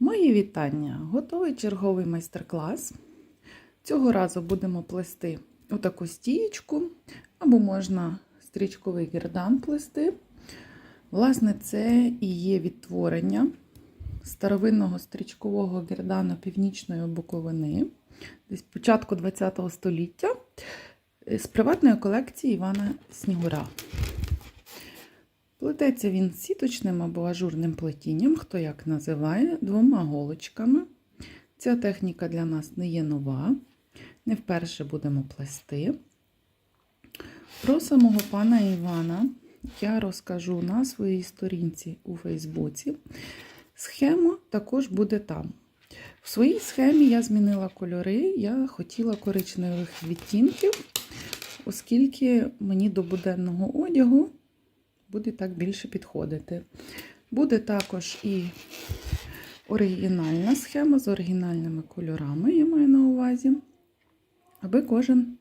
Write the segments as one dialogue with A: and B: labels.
A: Мої вітання! Готовий черговий майстер-клас. Цього разу будемо плести отаку стієчку, або можна стрічковий гердан плести. Власне, це і є відтворення старовинного стрічкового гердану північної Буковини, десь початку ХХ століття, з приватної колекції Івана Снігура. Плететься він сіточним або ажурним плетінням, хто як називає, двома голочками. Ця техніка для нас не є нова. Не вперше будемо плести. Про самого пана Івана я розкажу на своїй сторінці у Фейсбуці. Схема також буде там. В своїй схемі я змінила кольори, я хотіла коричневих відтінків, оскільки мені до буденного одягу буде так більше підходити. Буде також і оригінальна схема з оригінальними кольорами, я маю на увазі, аби кожен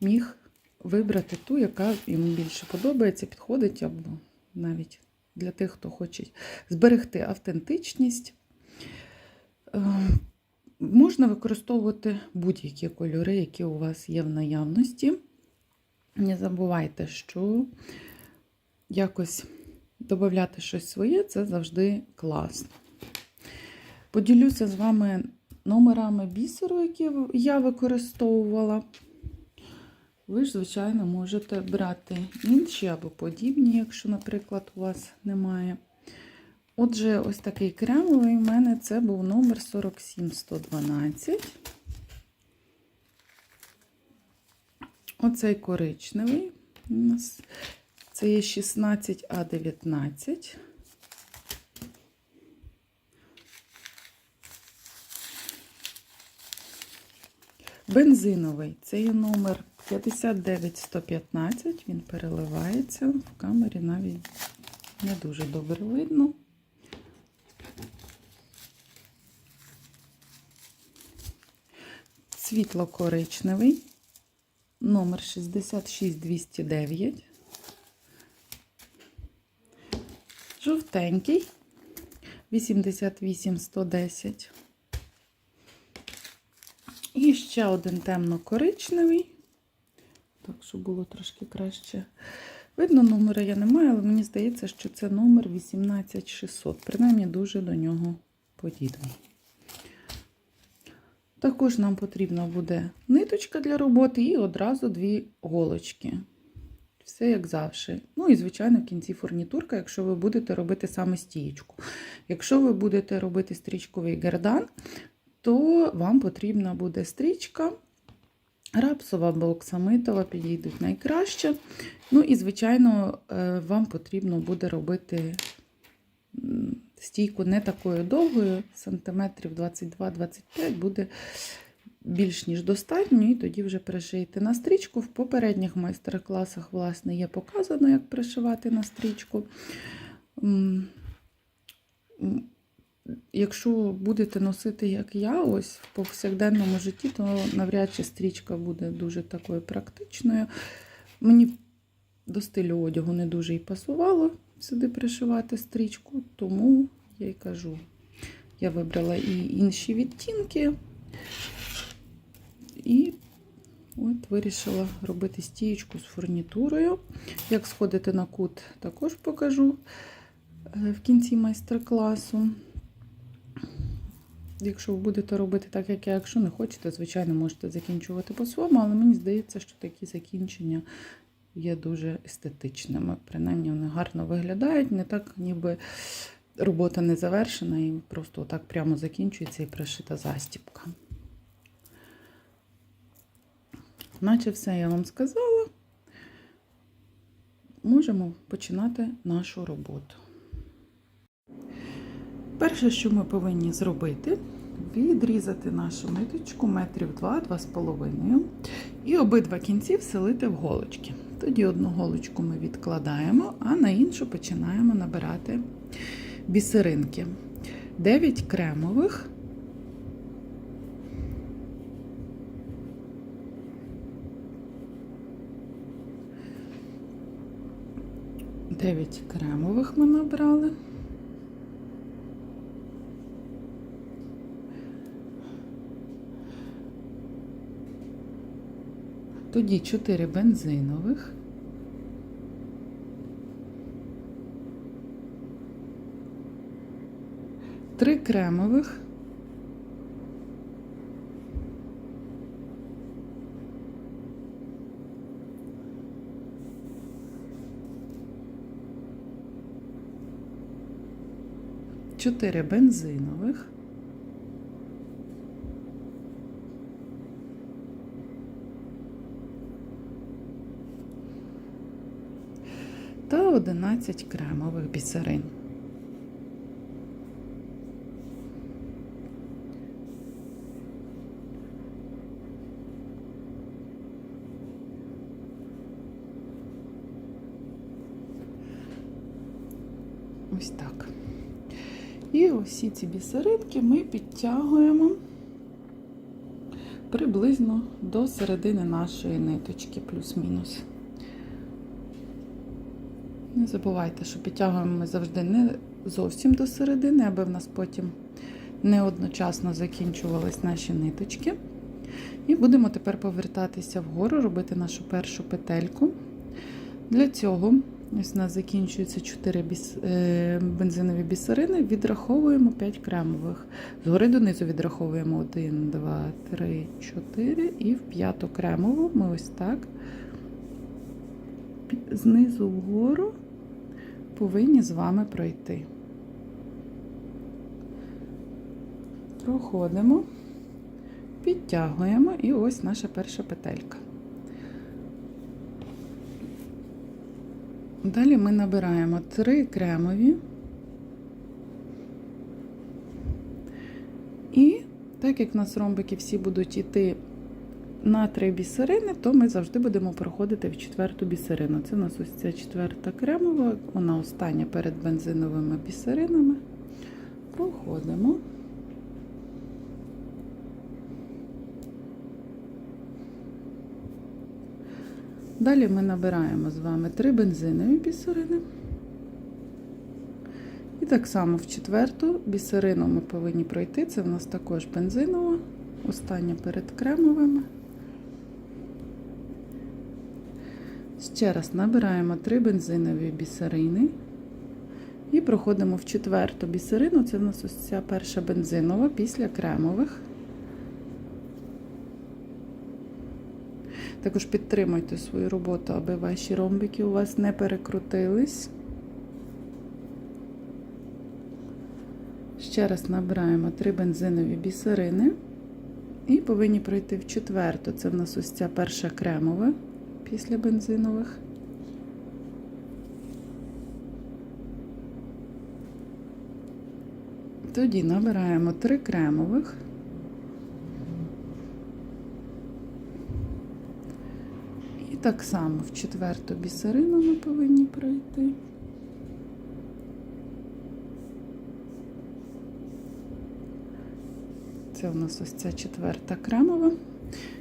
A: міг вибрати ту, яка йому більше подобається, підходить, або навіть для тих, хто хоче зберегти автентичність. Можна використовувати будь-які кольори, які у вас є в наявності. Не забувайте, що якось додати щось своє це завжди класно. Поділюся з вами номерами бісеру, які я використовувала. Ви ж, звичайно, можете брати інші або подібні, якщо, наприклад, у вас немає. Отже, ось такий кремовий в мене це був номер 47112. Оцей коричневий у нас це є 16А19. Бензиновий це є номер 59115, він переливається, в камері навіть не дуже добре видно. Світло-коричневий, номер 66209. Жовтенький 88110. І ще один темно-коричневий. Так, щоб було трошки краще. Видно, номера я не маю, але мені здається, що це номер 18600. Принаймні, дуже до нього подібний. Також нам потрібна буде ниточка для роботи і одразу дві голочки. Все як завжди. Ну і, звичайно, в кінці фурнітурка, якщо ви будете робити саме стієчку. Якщо ви будете робити стрічковий гердан, то вам потрібна буде стрічка. Рапсова або оксамитова підійдуть найкраще. Ну і, звичайно, вам потрібно буде робити стійку не такою довгою, сантиметрів 22-25 буде більш ніж достатньо, і тоді вже пришиєте на стрічку. В попередніх майстер-класах, власне, є показано, як пришивати на стрічку. Якщо будете носити, як я, ось в повсякденному житті, то навряд чи стрічка буде дуже такою практичною. Мені до стилю одягу не дуже і пасувало сюди пришивати стрічку, тому я й кажу, я вибрала і інші відтінки, і от вирішила робити стієчку з фурнітурою. Як сходити на кут, також покажу в кінці майстер-класу. Якщо ви будете робити так, як я, якщо не хочете, звичайно, можете закінчувати по-своєму, але мені здається, що такі закінчення є дуже естетичними. Принаймні, вони гарно виглядають, не так, ніби робота не завершена, і просто так прямо закінчується і пришита застіпка. Наче все я вам сказала. Можемо починати нашу роботу. Перше, що ми повинні зробити, відрізати нашу ниточку метрів 2-2,5 і обидва кінці вселити в голочки. Тоді одну голочку ми відкладаємо, а на іншу починаємо набирати бісеринки. 9 кремових. 9 кремових ми набрали. Тоді 4 бензинових. Три кремових. Чотири бензинових. Та 11 кремових бісерин. Ось так. І усі ці бісеринки ми підтягуємо приблизно до середини нашої ниточки, плюс-мінус. Не забувайте, що підтягуємо ми завжди не зовсім до середини, аби в нас потім не одночасно закінчувались наші ниточки. І будемо тепер повертатися вгору, робити нашу першу петельку. Для цього ось у нас закінчується 4 біс... е, бензинові бісерини, відраховуємо 5 кремових. Згори донизу відраховуємо 1, 2, 3, 4 і в п'яту кремову ми ось так знизу вгору повинні з вами пройти. Проходимо, підтягуємо і ось наша перша петелька. Далі ми набираємо 3 кремові. І так як в нас ромбики всі будуть йти на три бісерини, то ми завжди будемо проходити в четверту бісерину. Це у нас ось ця четверта кремова, вона остання перед бензиновими бісеринами. Проходимо. Далі ми набираємо з вами три бензинові бісерини. І так само в четверту бісерину ми повинні пройти. Це в нас також бензинова, остання перед кремовими. Ще раз набираємо три бензинові бісерини і проходимо в четверту бісерину. Це в нас ось ця перша бензинова після кремових. Також підтримуйте свою роботу, аби ваші ромбики у вас не перекрутились. Ще раз набираємо три бензинові бісерини і повинні пройти в четверту. Це в нас ось ця перша кремова після бензинових. Тоді набираємо три кремових. І так само в четверту бісерину ми повинні пройти. Це у нас ось ця четверта кремова.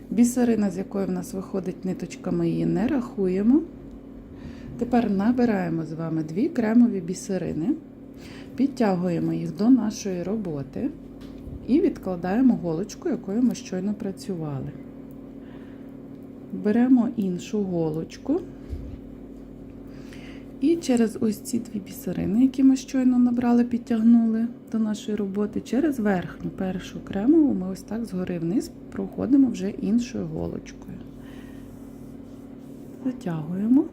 A: Бісерина, з якої в нас виходить ниточка, ми її не рахуємо. Тепер набираємо з вами дві кремові бісерини, підтягуємо їх до нашої роботи і відкладаємо голочку, якою ми щойно працювали. Беремо іншу голочку. І через ось ці дві бісерини, які ми щойно набрали, підтягнули до нашої роботи, через верхню першу кремову ми ось так згори вниз проходимо вже іншою голочкою. Затягуємо.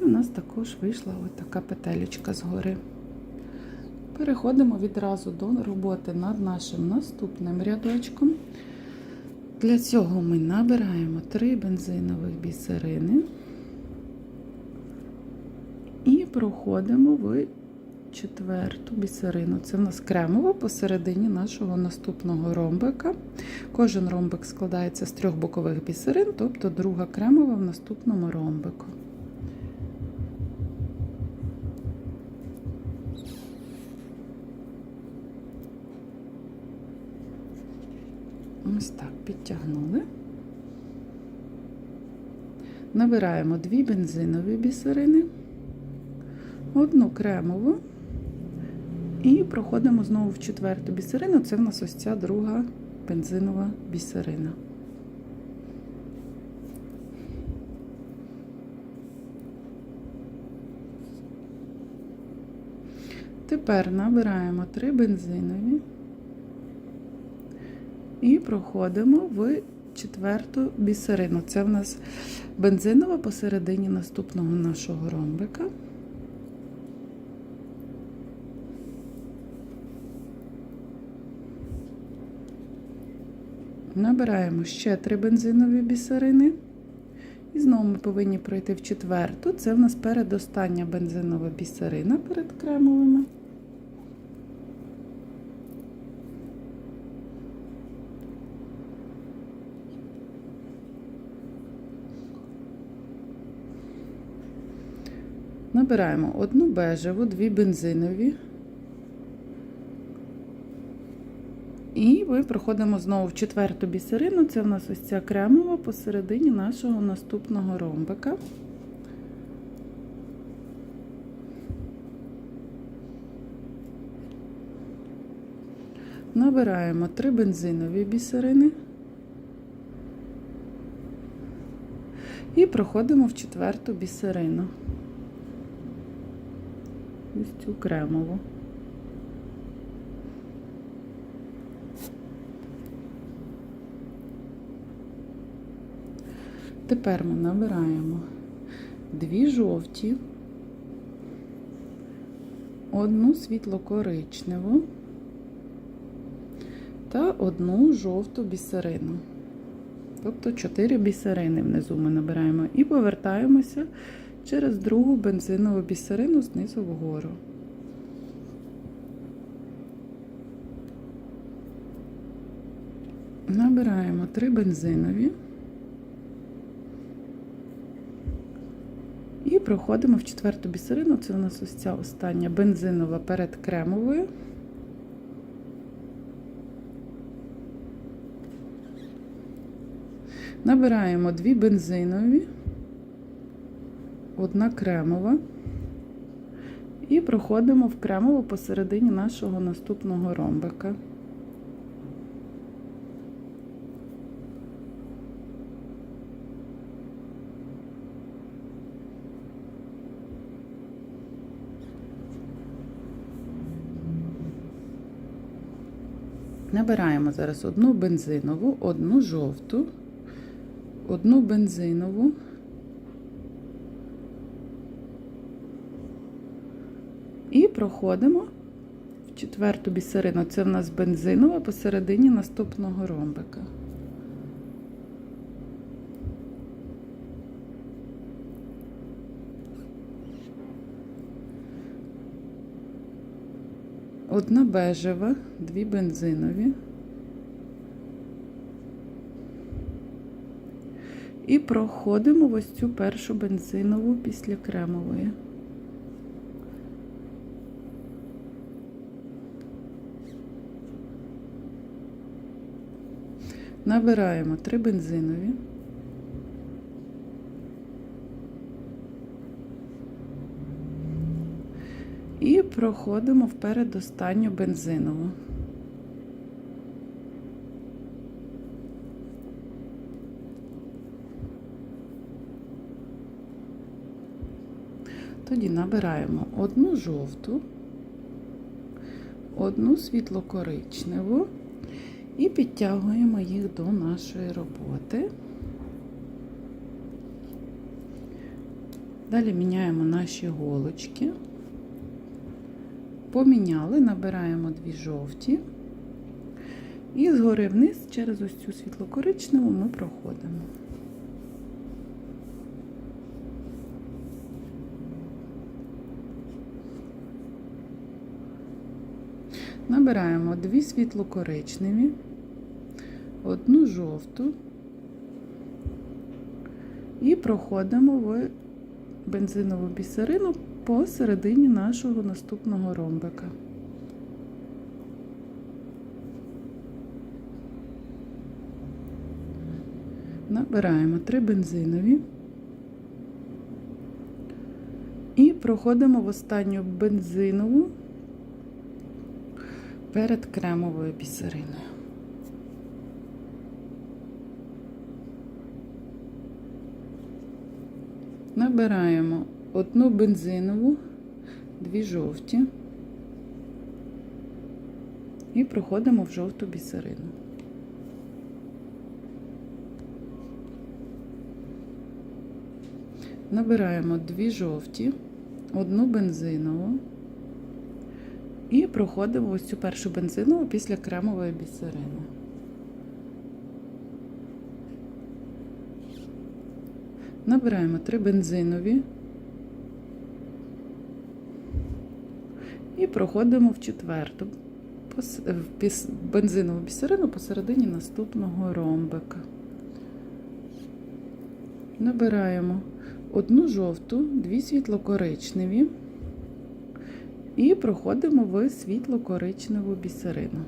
A: І у нас також вийшла ось така петелечка згори. Переходимо відразу до роботи над нашим наступним рядочком. Для цього ми набираємо 3 бензинових бісерини. І проходимо в четверту бісерину. Це в нас кремова посередині нашого наступного ромбика. Кожен ромбик складається з трьох бокових бісерин, тобто друга кремова в наступному ромбику. підтягнули. Набираємо дві бензинові бісерини, одну кремову і проходимо знову в четверту бісерину. Це в нас ось ця друга бензинова бісерина. Тепер набираємо три бензинові і проходимо в четверту бісерину. Це в нас бензинова посередині наступного нашого ромбика. Набираємо ще три бензинові бісерини. І знову ми повинні пройти в четверту. Це в нас передостання бензинова бісерина перед кремовими. Набираємо одну бежеву, дві бензинові. І ми проходимо знову в четверту бісерину. Це в нас ось ця кремова посередині нашого наступного ромбика. Набираємо три бензинові бісерини. І проходимо в четверту бісерину. Ось цю кремову. Тепер ми набираємо дві жовті, одну світло-коричневу та одну жовту бісерину. Тобто 4 бісерини внизу ми набираємо і повертаємося через другу бензинову бісерину знизу вгору. Набираємо 3 бензинові. І проходимо в четверту бісерину. Це у нас ось ця остання бензинова перед кремовою. Набираємо дві бензинові, одна кремова. І проходимо в кремову посередині нашого наступного ромбика. Набираємо зараз одну бензинову, одну жовту, одну бензинову. І проходимо в четверту бісерину. Це в нас бензинова посередині наступного ромбика. Одна бежева, дві бензинові. І проходимо ось цю першу бензинову після кремової. Набираємо три бензинові. І проходимо вперед останню бензинову. Тоді набираємо одну жовту, одну світло-коричневу і підтягуємо їх до нашої роботи. Далі міняємо наші голочки. Поміняли, набираємо дві жовті. І згори вниз через ось цю світло-коричневу ми проходимо. Набираємо дві світло-коричневі, одну жовту. І проходимо в бензинову бісерину посередині нашого наступного ромбика. Набираємо три бензинові. І проходимо в останню бензинову перед кремовою бісериною. Набираємо одну бензинову, дві жовті, І проходимо в жовту бісерину. Набираємо дві жовті, одну бензинову і проходимо ось цю першу бензинову після кремової бісерини. Набираємо три бензинові і проходимо в четверту бензинову бісерину посередині наступного ромбика. Набираємо одну жовту, дві світло-коричневі і проходимо в світло-коричневу бісерину.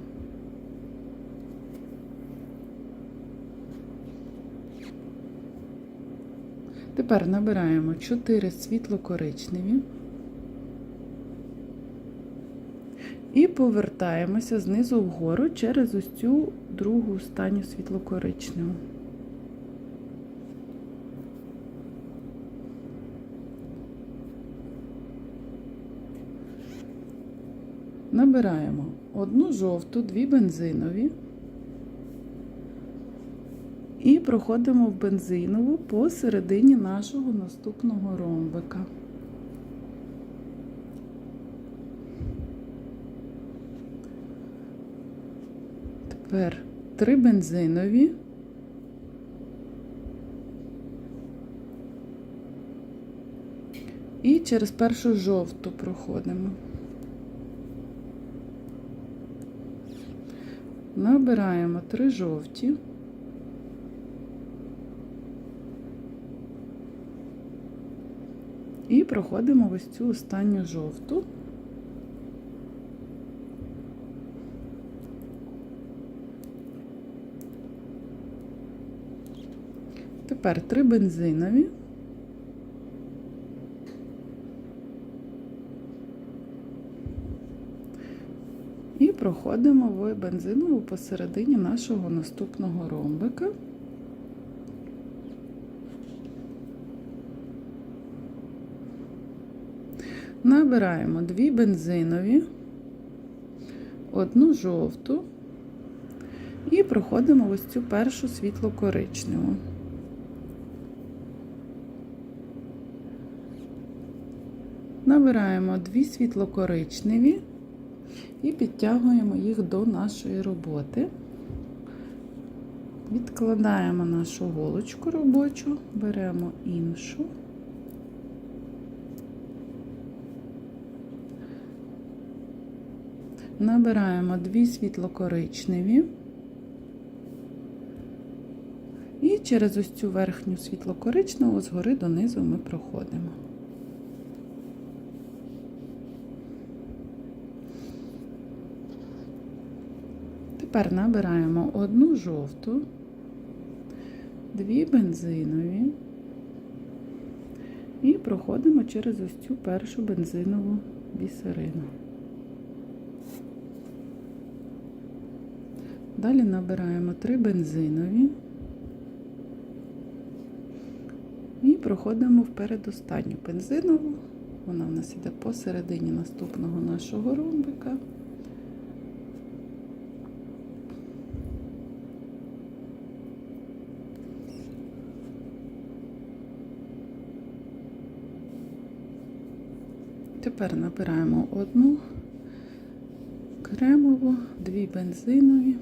A: Тепер набираємо 4 світло-коричневі і повертаємося знизу вгору через ось цю другу останню світло-коричневу. Набираємо одну жовту, дві бензинові і проходимо в бензинову посередині нашого наступного ромбика. Тепер три бензинові. І через першу жовту проходимо. Набираємо три жовті. І проходимо ось цю останню жовту. Тепер три бензинові. І проходимо в бензинову посередині нашого наступного ромбика. Набираємо дві бензинові, одну жовту і проходимо ось цю першу світло-коричневу. Набираємо дві світло-коричневі і підтягуємо їх до нашої роботи. Відкладаємо нашу голочку робочу, беремо іншу. Набираємо дві світло-коричневі. І через ось цю верхню світло-коричневу згори донизу ми проходимо. Тепер набираємо одну жовту, дві бензинові і проходимо через ось цю першу бензинову бісерину. Далі набираємо три бензинові і проходимо в передостанню бензинову. Вона в нас іде посередині наступного нашого ромбика. Тепер набираємо одну кремову, дві бензинові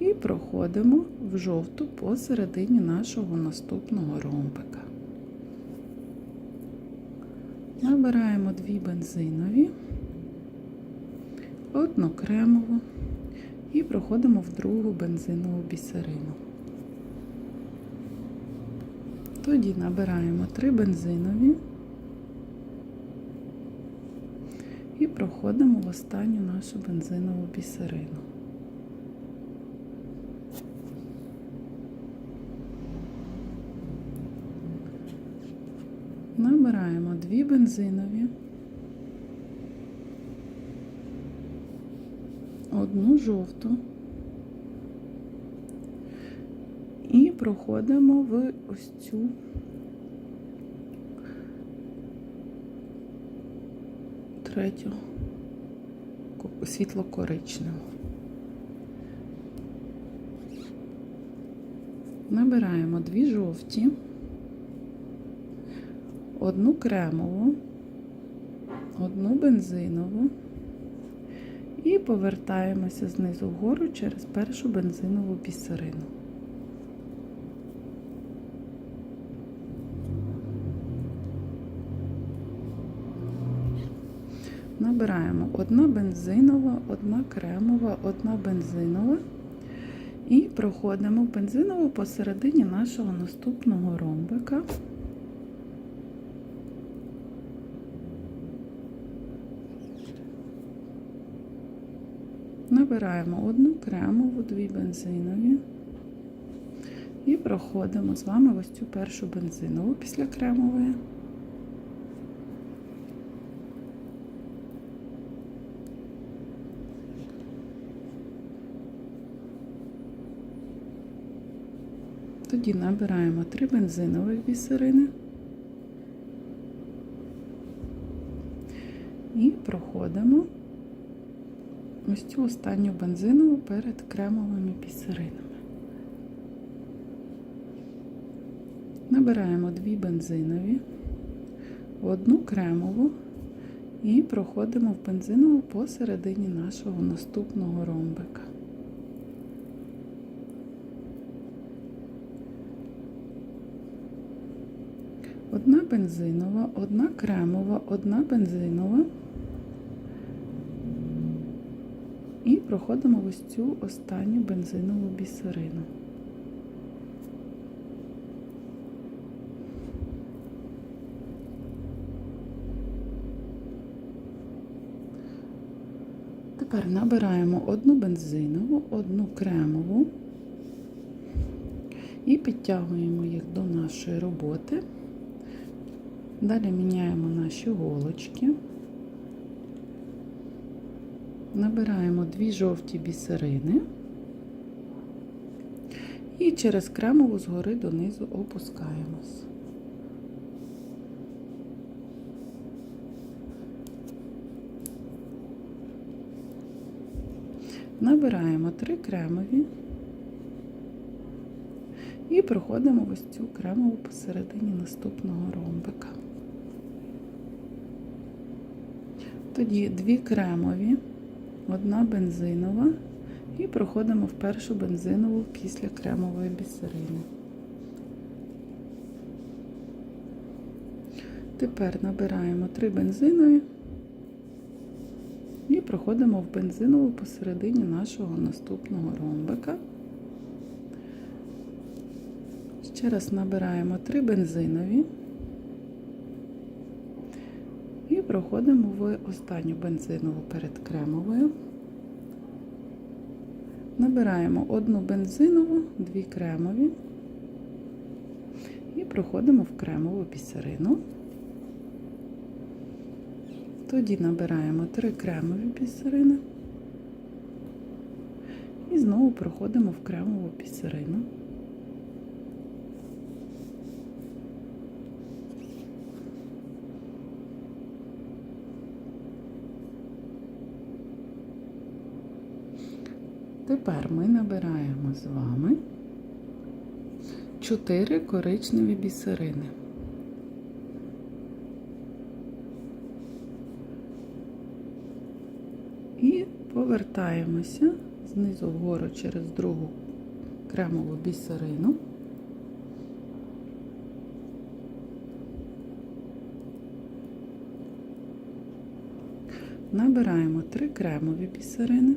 A: і проходимо в жовту посередині нашого наступного ромбика. Набираємо дві бензинові, одну кремову і проходимо в другу бензинову бісерину. Тоді набираємо три бензинові. І проходимо в останню нашу бензинову бісерину. Набираємо дві бензинові, одну жовту і проходимо в ось цю третю світло-коричневу. Набираємо дві жовті, одну кремову, одну бензинову і повертаємося знизу вгору через першу бензинову бісерину. Набираємо одна бензинова, одна кремова, одна бензинова. І проходимо бензинову посередині нашого наступного ромбика. Набираємо одну кремову, дві бензинові. І проходимо з вами ось цю першу бензинову після кремової. Тоді набираємо три бензинових бісерини і проходимо ось цю останню бензинову перед кремовими бісеринами. Набираємо дві бензинові, одну кремову і проходимо в бензинову посередині нашого наступного ромбика. Одна бензинова, одна кремова, одна бензинова. І проходимо ось цю останню бензинову бісерину. Тепер набираємо одну бензинову, одну кремову і підтягуємо їх до нашої роботи. Далі міняємо наші голочки, набираємо дві жовті бісерини і через кремову згори донизу опускаємось. Набираємо три кремові і проходимо ось цю кремову посередині наступного ромбика. Тоді дві кремові, одна бензинова і проходимо в першу бензинову після кремової бісерини. Тепер набираємо три бензинові і проходимо в бензинову посередині нашого наступного ромбика. Ще раз набираємо три бензинові і проходимо в останню бензинову перед кремовою. Набираємо одну бензинову, дві кремові і проходимо в кремову бісерину. Тоді набираємо три кремові бісерини і знову проходимо в кремову бісерину. Тепер ми набираємо з вами 4 коричневі бісерини. І повертаємося знизу вгору через другу кремову бісерину. Набираємо 3 кремові бісерини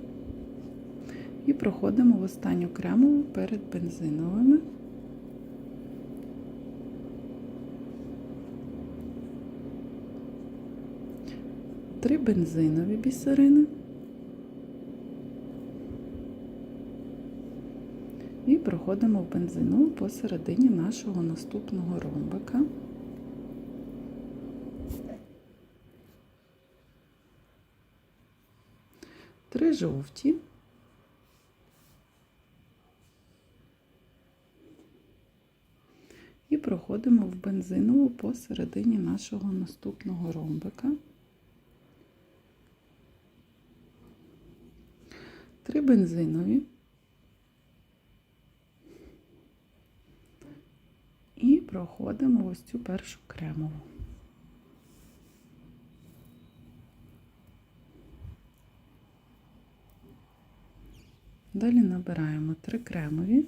A: і проходимо в останню кремову перед бензиновими. Три бензинові бісерини. І проходимо в бензинову посередині нашого наступного ромбика. Три жовті. І проходимо в бензинову посередині нашого наступного ромбика. три бензинові. І проходимо ось цю першу кремову. Далі набираємо три кремові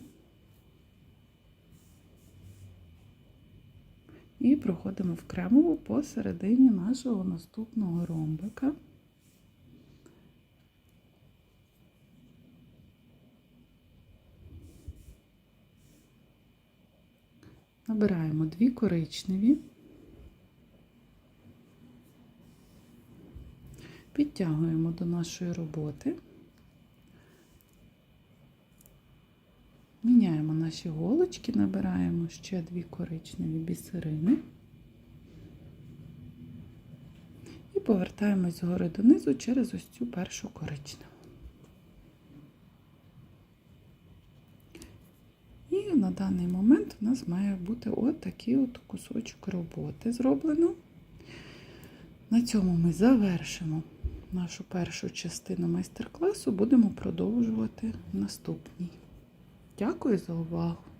A: і проходимо в кремову посередині нашого наступного ромбика. Набираємо дві коричневі, підтягуємо до нашої роботи, міняємо наші голочки, набираємо ще дві коричневі бісерини і повертаємось згори донизу через ось цю першу коричневу. І на даний момент у нас має бути от от кусочок роботи зроблено. На цьому ми завершимо нашу першу частину майстер-класу, будемо продовжувати наступній. Дякую за увагу!